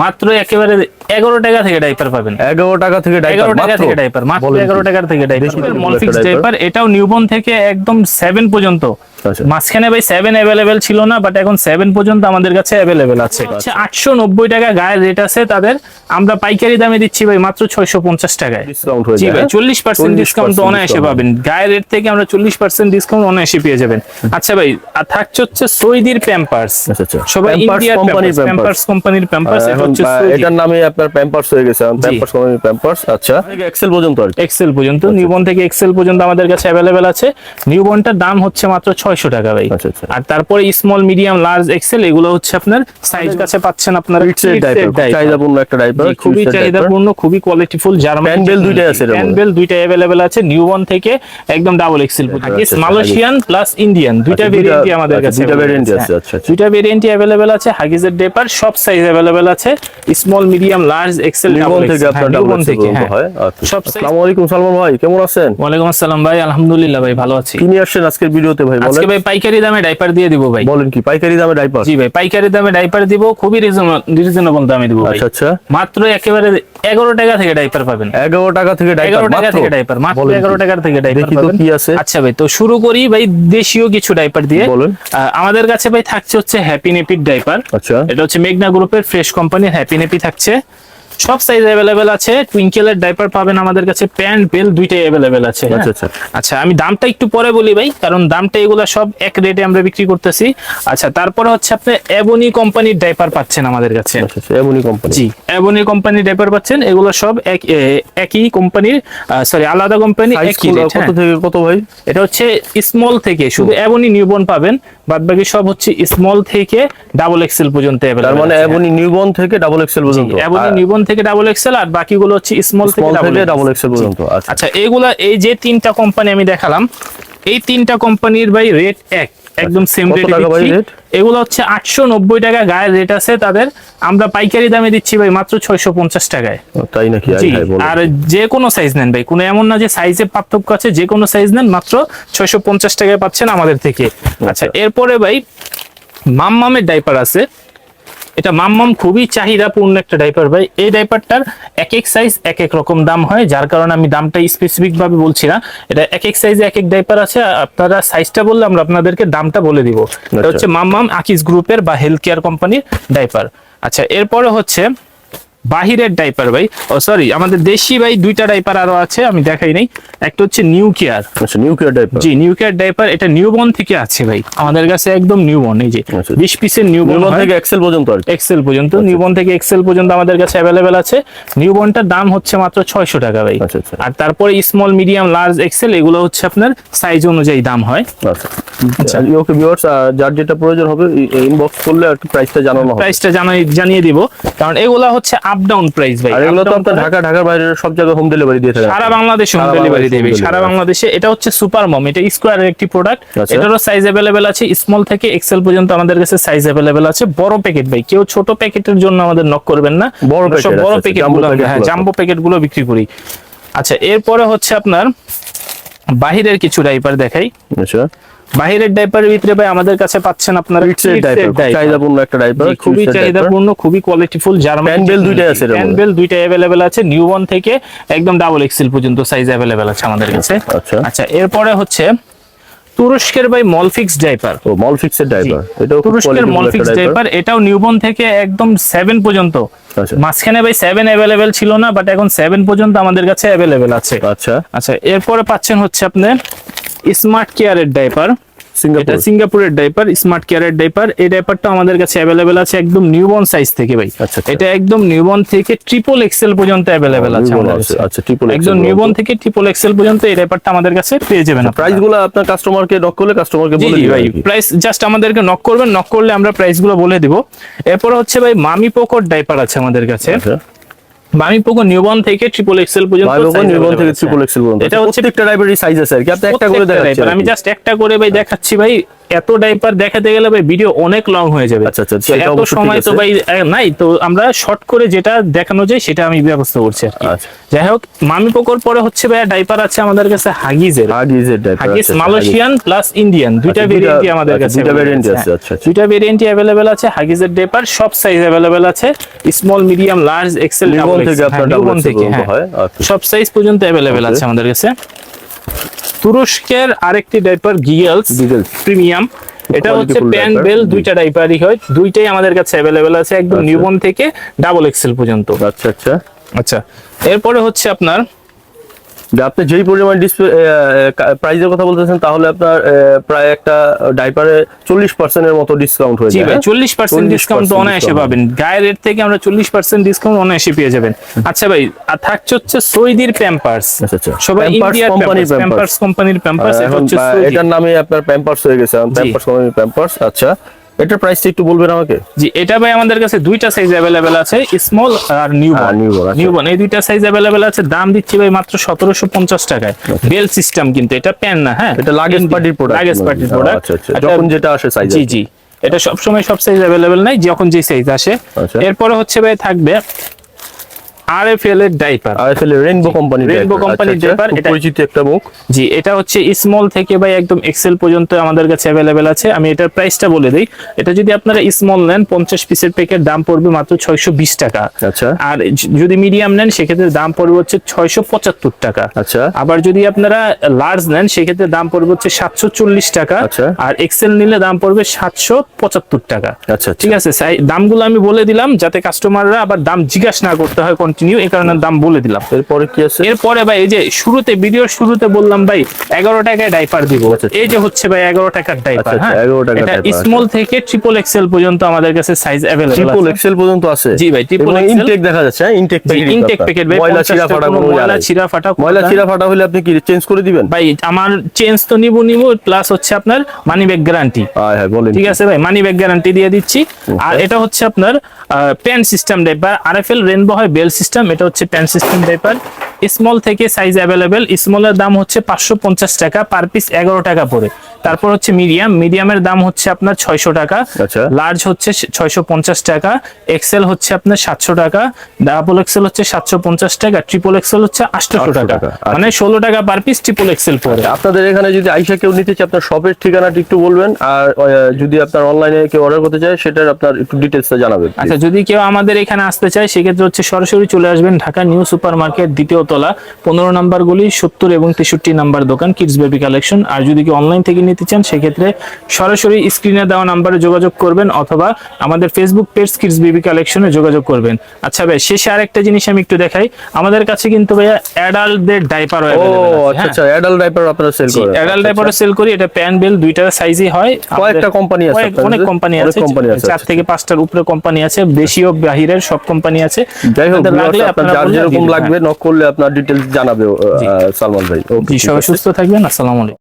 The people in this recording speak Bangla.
মাত্র একেবারে এগারো টাকা থেকে ডাইপার পাবেন। এগারো টাকা থেকে এগারো টাকা থেকে ডাইপার মাত্র এগারো টাকার থেকে ডাইপার মলফিক্স ডাইপার এটাও নিউবন থেকে একদম সেভেন পর্যন্ত। মাঝখানে ভাই সেভেন অ্যাভেলেবেল ছিল না বাট এখন সেভেন পর্যন্ত আমাদের কাছে অ্যাভেলেবেল আছে। আটশো নব্বই টাকা গায়ের রেট আছে তাদের। আমরা পাইকারি দামে দিচ্ছি ভাই মাত্র ছয়শো পঞ্চাশ টাকায়। জি ভাই? চল্লিশ পার্সেন্ট 40% ডিসকাউন্ট অনায়াসে পাবেন। গায়ের রেট থেকে আমরা চল্লিশ পার্সেন্ট ডিসকাউন্ট অনায়াসে পেয়ে যাবেন। আচ্ছা ভাই আর থাকছে হচ্ছে সৈদির প্যাম্পার্স আচ্ছা, আচ্ছা। সবাই ইন্ডিয়ার প্যাম্পার্স প্যাম্পার্স কোম্পানির প্যাম্পার্স। এটার নামে আপনার প্যাম্পার্স হয়ে গেছে। প্যাম্পার্স কোম্পানি প্যাম্পার্স আচ্ছা। এক্সেল পর্যন্ত এক্সেল পর্যন্ত নিউবর্ন থেকে এক্সেল পর্যন্ত আমাদের কাছে অ্যাভেলেবেল আছে। নিউবর্নটার দাম হচ্ছে মাত্র ছয়শো টাকা ভাই আচ্ছা, আচ্ছা। আর তারপরে স্মল মিডিয়াম লার্জ এক্সেল এগুলো হচ্ছে আপনার সাইজ কাছে পাচ্ছেন আপনার কিডসের ডাইপার চাহিদাপূর্ণ একটা ডাইপার জি, খুবই চাহিদাপূর্ণ খুবই কোয়ালিটিফুল জার্মান Fan bell দুইটাই আছে এটার মধ্যে। ফ্যান বেল দুইটা अवेलेबल আছে নিউবর্ন থেকে একদম ডাবল এক্সেল পর্যন্ত আচ্ছা, আচ্ছা, মালয়েশিয়ান প্লাস ইন্ডিয়ান দুইটা আচ্ছা, দুইটা- ভেরিয়েন্টই আমাদের আচ্ছা, কাছে দুইটা available variant আছে, আছে, হ্যাঁ। আচ্ছা, আচ্ছা। দুইটা ভেরিয়েন্টই अवेलेबल আছে হাগিজের ডেপার সব সাইজ अवेलेबल আছে small medium large XL newborn থেকে আপনার ডাবল নিউবর্ন এক্সেল থেকে পর্যন্ত হ্যাঁ হয় আচ্ছা। সব size- আসসালামু আলাইকুম সালমান ভাই কেমন আছেন ওয়ালাইকুম আসসালাম ভাই আলহামদুলিল্লাহ ভাই ভালো আছি কি নিয়ে আসছেন আজকের ভিডিওতে ভাই আজকে ভাই পাইকারি দামে ডাইপার দিয়ে দিব ভাই। বলেন কি পাইকারি দামে ডাইপার জি ভাই পাইকারি দামে ডাইপার দিব খুবই রিজনেবল দামে দিব ভাই। আচ্ছা আচ্ছা। মাত্র একেবারে এগারো টাকা থেকে ডাইপার পাবেন। এগারো টাকা থেকে ডাইপার এগারো টাকা থেকে ডাইপার মাত্র বলেন কি? এগারো টাকার থেকে ডাইপার দেখি তো কি আছে। আচ্ছা ভাই তো শুরু করি ভাই দেশীয় কিছু ডাইপার দিয়ে। বলেন। আমাদের কাছে ভাই থাকছে হচ্ছে হ্যাপি নেপির ডাইপার আচ্ছা। এটা হচ্ছে মেঘনা গ্রুপের ফ্রেশ কোম্পানির হ্যাপি নেপি থাকছে। সব সাইজ অ্যাভেলেবেল আছে টুইঙ্কেলের ডাইপার পাবেন আমাদের কাছে প্যান্ট বেল দুইটাই অ্যাভেলেবেল আছে হ্যাঁ? আচ্ছা, আচ্ছা। আচ্ছা আমি দামটা একটু পরে বলি ভাই কারণ দামটা এগুলা সব এক রেটে আমরা বিক্রি করতেছি আচ্ছা তারপরে হচ্ছে আপনি এবনি কোম্পানির ডাইপার পাচ্ছেন আমাদের কাছে আচ্ছা আচ্ছা কোম্পানি জি এবনি কোম্পানির ডাইপার পাচ্ছেন এগুলো সব এক একই কোম্পানির সরি আলাদা কোম্পানি একই কত হ্যাঁ। থেকে কত ভাই এটা হচ্ছে স্মল থেকে শুধু এবনি নিউবর্ন পাবেন বাদ বাকি সব হচ্ছে স্মল থেকে ডাবল এক্সেল পর্যন্ত তার available মানে। এমনই নিউবর্ন থেকে ডাবল এক্সেল পর্যন্ত এবনি নিউবর্ন থেকে ডাবল এক্সেল আর বাকিগুলো হচ্ছে স্মল থেকে ডাবল এক্সেল পর্যন্ত আচ্ছা। আচ্ছা এইগুলা এই যে তিনটা কোম্পানি আমি দেখালাম এই তিনটা কোম্পানির ভাই রেট এক একদম সেম রেটে? এগুলো হচ্ছে আটশো নব্বই টাকা গায়ের রেট আছে তাদের। আমরা পাইকারি দামে দিচ্ছি ভাই মাত্র ছয়শো পঞ্চাশ টাকায়। তাই নাকি? আর যে কোনো সাইজ নেন ভাই। কোনো এমন না যে সাইজে পার্থক্য আছে যে কোনো সাইজ নেন মাত্র ছয়শো পঞ্চাশ টাকায় পাচ্ছেন আমাদের থেকে। আচ্ছা। এরপরে ভাই মামমামের ডাইপার আছে। এটা মামমাম খুবই চাহিদাপূর্ণ একটা ডাইপার ভাই। এই ডাইপারটার এক এক সাইজ এক এক রকম দাম হয়। যার কারণে আমি দামটা স্পেসিফিক ভাবে বলছি না। এটা এক এক সাইজে এক এক ডাইপার আছে। আপনারা সাইজটা বললে আমরা আপনাদেরকে দামটা বলে দিব। এটা আচ্ছা। হচ্ছে মামমাম আকিস গ্রুপের বা হেলথ কেয়ার কোম্পানির ডাইপার আচ্ছা এরপরে হচ্ছে বাহিরের ডাইপার ভাই। ও সরি আমাদের দেশি ভাই দুইটা ডাইপার আরও আছে আমি দেখাই নাই। একটা হচ্ছে নিউ কেয়ার আচ্ছা কেয়ার ডাইপার জি নিউ কেয়ার ডাইপার এটা নিউ নিউবর্ন থেকে আছে ভাই। আমাদের কাছে একদম নিউবর্ন এই যে আচ্ছা। বিশ পিসের নিউবর্ন থেকে এক্সেল পর্যন্ত আর এক্সেল পর্যন্ত নিউ নিউবর্ন থেকে এক্সেল পর্যন্ত আমাদের কাছে অ্যাভেলেবেল আছে। নিউ নিউবর্নটার দাম হচ্ছে মাত্র ছয়শো টাকা ভাই। আচ্ছা, আচ্ছা। আর তারপরে স্মল মিডিয়াম লার্জ এক্সেল এগুলো হচ্ছে আপনার সাইজ অনুযায়ী দাম হয়। আচ্ছা। ওকে ভিউয়ার্স যার যেটা প্রয়োজন হবে ইনবক্স করলে আর কি প্রাইসটা জানানো হবে। প্রাইসটা জানাই জানিয়ে দিব। কারণ এগুলা হচ্ছে আপ ডাউন প্রাইস ভাই. আর এগুলো তো আপনার ঢাকা ঢাকার বাইরে সব জায়গায় হোম ডেলিভারি দিয়ে থাকেন সারা বাংলাদেশে হোম ডেলিভারি দেবে। সারা বাংলাদেশে এটা হচ্ছে সুপার মম এটা স্কোয়ারের একটি প্রোডাক্ট আচ্ছা। এটারও সাইজ অ্যাভেলেবেল আছে স্মল থেকে এক্সেল পর্যন্ত আমাদের কাছে সাইজ অ্যাভেলেবেল আছে। বড় প্যাকেট ভাই। কেউ ছোট প্যাকেটের জন্য আমাদের নক করবেন না। বড় packet, বড় প্যাকেট হ্যাঁ জাম্বো প্যাকেটগুলো বিক্রি করি। আচ্ছা এরপরে হচ্ছে আপনার বাহিরের কিছু ডাইপার দেখাই। আচ্ছা। বাহিরের ডাইপারের ভিতরে ভাই আমাদের কাছে পাচ্ছেন আপনারা কিডসের ডাইপার চাহিদাপূর্ণ একটা ডাইপার খুবই চাহিদাপূর্ণ খুবই কোয়ালিটিফুল জার্মান bell দুইটাই আছে এর মধ্যে। ফ্যান বেল দুইটা অ্যাভেলেবেল আছে নিউ ওয়ান থেকে একদম ডাবল এক্সেল পর্যন্ত সাইজ অ্যাভেলেবেল আছে আমাদের কাছে। আচ্ছা। আচ্ছা এরপরে হচ্ছে তুরস্কের ভাই মলফিক্স ডাইপার ও মল ফিক্সের ডাইপার এটাও তুরস্কের মলফিক্স ডাইপার এটাও নিউবর্ন থেকে একদম সেভেন পর্যন্ত। আচ্ছা। মাঝখানে ভাই সেভেন অ্যাভেলেবেল ছিল না বাট এখন সেভেন পর্যন্ত আমাদের কাছে অ্যাভেলেবেল আছে। আচ্ছা। আচ্ছা এরপরে পাচ্ছেন হচ্ছে আপনি স্মার্ট কেয়ারের ডাইপার এটা সিঙ্গাপুরের ডাইপার স্মার্ট কেয়ারের ডাইপার এই ডাইপারটা আমাদের কাছে অ্যাভেলেবেল আছে একদম নিউবর্ন সাইজ থেকে ভাই। আচ্ছা, আচ্ছা। এটা একদম নিউবর্ন থেকে ট্রিপল এক্সেল পর্যন্ত অ্যাভেলেবেল আছে। আচ্ছা, triple একদম নিউবর্ন থেকে ট্রিপল এক্সেল পর্যন্ত এই ডাইপারটা আমাদের কাছে পেয়ে যাবেন আপনারা। প্রাইসগুলো আপনার কাস্টমারকে নক করলে কাস্টমারকে বলে দিবেন ভাই প্রাইস জাস্ট আমাদেরকে নক করবেন নক করলে আমরা প্রাইসগুলো বলে দিব। এরপর হচ্ছে ভাই মামি পোকোর ডাইপার আছে আমাদের কাছে। আচ্ছা মামি পোকো নিউবর্ন থেকে ট্রিপল এক্সেল পর্যন্ত ভাই size নির্বন থেকে available আছে। ট্রিপল এক্সেল পর্যন্ত এটা হচ্ছে প্রত্যেকটা ডাইভারের সাইজ আছে আর কি আপনি একটা করে প্রত্যেকটা দেখাচ্ছেন diaper। আমি জাস্ট একটা করে ভাই দেখাচ্ছি ভাই এত ডাইপার দেখাতে গেলে ভাই ভিডিও অনেক লং হয়ে যাবে আচ্ছা, আচ্ছা, তো সেটা এত অবশ্য ঠিক সময় তো আছে। ভাই আহ, নাই তো আমরা শর্ট করে যেটা দেখানো যায় সেটা আমি ব্যবস্থা করছি আর কি। আচ্ছা। যাই হোক মামি পোকোর পরে হচ্ছে ভাই ডাইপার আছে আমাদের কাছে হাগিজের হাগিজের diaper Huggies Malaysian plus Indian দুইটা আচ্ছা, দুইটা- ভেরিয়েন্টই আমাদের আচ্ছা, কাছে দুইটা available variant আছে, আছে, হ্যাঁ। আচ্ছা, আচ্ছা। দুইটা ভেরিয়েন্টই अवेलेबल আছে হাগিজের ডেপার সব সাইজ अवेलेबल আছে small medium large XL newborn থেকে আপনার ডাবল থেকে পর্যন্ত হ্যাঁ হয় আচ্ছা। সব সাইজ পর্যন্ত अवेलेबल Okay. আছে আমাদের কাছে তুরস্কের আরেকটি ডাইপার গিগলস Giggles। প্রিমিয়াম এটা হচ্ছে Quality full pan diaper, bell জি। দুইটা ডাইপারই হয় দুইটাই আমাদের কাছে अवेलेबल আছে একদম আচ্ছা। নিউবর্ন থেকে ডাবল এক্সেল পর্যন্ত আচ্ছা আচ্ছা আচ্ছা এরপরে হচ্ছে আপনার যে আপনি যেই পরিমাণ ডিসপ্লে প্রাইসের কথা বলতেছেন তাহলে আপনার প্রায় একটা ডাইপারে চল্লিশ পার্সেন্টের মতো ডিসকাউন্ট হয়ে জি ভাই হ্যাঁ? চল্লিশ পার্সেন্ট 40% ডিসকাউন্ট তো অনায়াসে। পাবেন। গায়ের রেট থেকে আমরা চল্লিশ পার্সেন্ট ডিসকাউন্ট অনায়াসে পেয়ে যাবেন। আচ্ছা ভাই আর থাকছে হচ্ছে সৌদির প্যাম্পার্স আচ্ছা, আচ্ছা। সবাই ইন্ডিয়ার প্যাম্পার্স কোম্পানির প্যাম্পার্স এটার নামে আপনার প্যাম্পার্স হয়ে গেছে। প্যাম্পার্স কোম্পানির প্যাম্পার্স আচ্ছা। এটার প্রাইসটা একটু বলবেন আমাকে জি এটা ভাই আমাদের কাছে দুইটা সাইজ अवेलेबल আছে স্মল আর নিউবর্ন হ্যাঁ, newborn, আচ্ছা। নিউবর্ন এই দুইটা সাইজ अवेलेबल আছে দাম দিচ্ছি ভাই মাত্র 1750 টাকায় বেল সিস্টেম কিন্তু এটা প্যান না হ্যাঁ এটা লাগেজ পার্টির প্রোডাক্ট লাগেজ পার্টির প্রোডাক্ট আচ্ছা আচ্ছা যখন যেটা আসে সাইজ জি জি এটা সব সময় সব সাইজ अवेलेबल নাই যখন যে সাইজ আসে আচ্ছা। এরপরে হচ্ছে ভাই থাকবে আরএফএল এর ডাইপার আর আসলে Rainbow company Rainbow company diaper, এটা- পরিচিত একটা মুখ জি এটা হচ্ছে স্মল থেকে ভাই একদম এক্সেল পর্যন্ত আমাদের কাছে অ্যাভেলেবেল আছে। আমি এটার প্রাইসটা বলে দিই। এটা যদি আপনারা স্মল নেন পঞ্চাশ পিসের প্যাকেট দাম পড়বে মাত্র ছয়শো বিশ টাকা। আচ্ছা। আর যদি মিডিয়াম নেন সেক্ষেত্রে দাম পড়বে হচ্ছে ছয়শো পঁচাত্তর টাকা। আচ্ছা। আবার যদি আপনারা লার্জ নেন সেক্ষেত্রে দাম পড়বে হচ্ছে সাতশো চল্লিশ টাকা। আচ্ছা। আর এক্সেল নিলে দাম পড়বে সাতশো পঁচাত্তর টাকা। আচ্ছা ঠিক আছে দামগুলো আমি বলে দিলাম যাতে কাস্টমাররা আবার দাম জিজ্ঞাসা না করতে হয় কন্টিনিউ এই কারণে দাম বলে দিলাম। এরপরে কি আছে? এরপরে ভাই এই যে শুরুতে ভিডিওর শুরুতে বললাম ভাই এগারো টাকায় ডাইপার দিব। আচ্ছা, এই যে হচ্ছে ভাই এগারো টাকার ডাইপার আচ্ছা, হ্যাঁ? 11 টাকার এটা স্মল থেকে ট্রিপল এক্সেল পর্যন্ত আমাদের কাছে সাইজ অ্যাভেলেবল ট্রিপল এক্সেল পর্যন্ত আছে? জি ভাই, XL ইনটেক দেখা যাচ্ছে ইনটেক ইনটেক প্যাকেট ভাই ময়লা 50 ছিঁড়া টা ফাটা ময়লা। ছিঁড়া ফাটা ময়লা ছিঁড়া ফাটা হলে আপনি কি চেঞ্জ করে দিবেন? ভাই আমার চেঞ্জ তো নিব নিব প্লাস হচ্ছে আপনার মানি ব্যাগ গ্যারান্টি হ্যাঁ হ্যাঁ বলেন ঠিক আছে ভাই মানি ব্যাগ গ্যারান্টি দিয়ে দিচ্ছি। আর এটা হচ্ছে আপনার pant system diaper RFL Rainbow হয় বেল সিস্টেম এটা হচ্ছে প্যান সিস্টেম পেপার স্মল থেকে সাইজ অ্যাভেলেবেল স্মলের দাম হচ্ছে পাঁচশো পঞ্চাশ টাকা পার পিস এগারো টাকা পড়ে তারপর হচ্ছে মিডিয়াম। মিডিয়ামের দাম হচ্ছে আপনার ছয়শো টাকা। আচ্ছা। লার্জ হচ্ছে ছয়শো পঞ্চাশ টাকা। এক্সেল হচ্ছে আপনার সাতশো টাকা। ডাবল এক্সেল হচ্ছে সাতশো পঞ্চাশ টাকা। ট্রিপল এক্সেল হচ্ছে আটশো টাকা। আচ্ছা। মানে ষোলো টাকা পার পিস ট্রিপল এক্সেল পড়ে আপনাদের এখানে যদি আইসা কেউ নিতে চায় আপনার শপের ঠিকানাটা একটু বলবেন আর যদি আপনার অনলাইনে কেউ অর্ডার করতে চায় সেটার আপনার একটু ডিটেলসটা জানাবেন আচ্ছা যদি কেউ আমাদের এখানে আসতে চায় সেক্ষেত্রে হচ্ছে সরাসরি চলে আসবেন ঢাকা নিউ সুপার মার্কেট দ্বিতীয় তলা পনেরো নাম্বার গুলি সত্তর এবং তেষট্টি নাম্বার দোকান কিডস বেবি কালেকশন আর যদি কেউ অনলাইন থেকে নিতে চান সেক্ষেত্রে সরাসরি স্ক্রিনে দেওয়া নাম্বারে যোগাযোগ করবেন অথবা আমাদের ফেসবুক পেজ কিডস বেবি কালেকশনে যোগাযোগ করবেন। আচ্ছা ভাই শেষে আরেকটা জিনিস আমি একটু দেখাই। আমাদের কাছে কিন্তু ভাইয়া অ্যাডাল্টদের ডাইপার ও আচ্ছা আচ্ছা অ্যাডাল্ট ডাইপার আপনারা সেল করেন। অ্যাডাল্ট আচ্ছা, ডাইপারও সেল করি এটা প্যান বেল দুইটা সাইজই হয়। কয়েকটা company আছে অনেক কোম্পানি আছে company আছে, চার আচ্ছা। থেকে পাঁচটার উপরে কোম্পানি আছে বেশিও বাহিরের সব কোম্পানি আছে। যাই হোক লাগলে আপনার আপনারা যার যেরকম লাগবে নক করলে আপনার ডিটেলস জানাবে সালমান ভাই। ওকে সবাই সুস্থ থাকবেন আসসালামু আলাইকুম।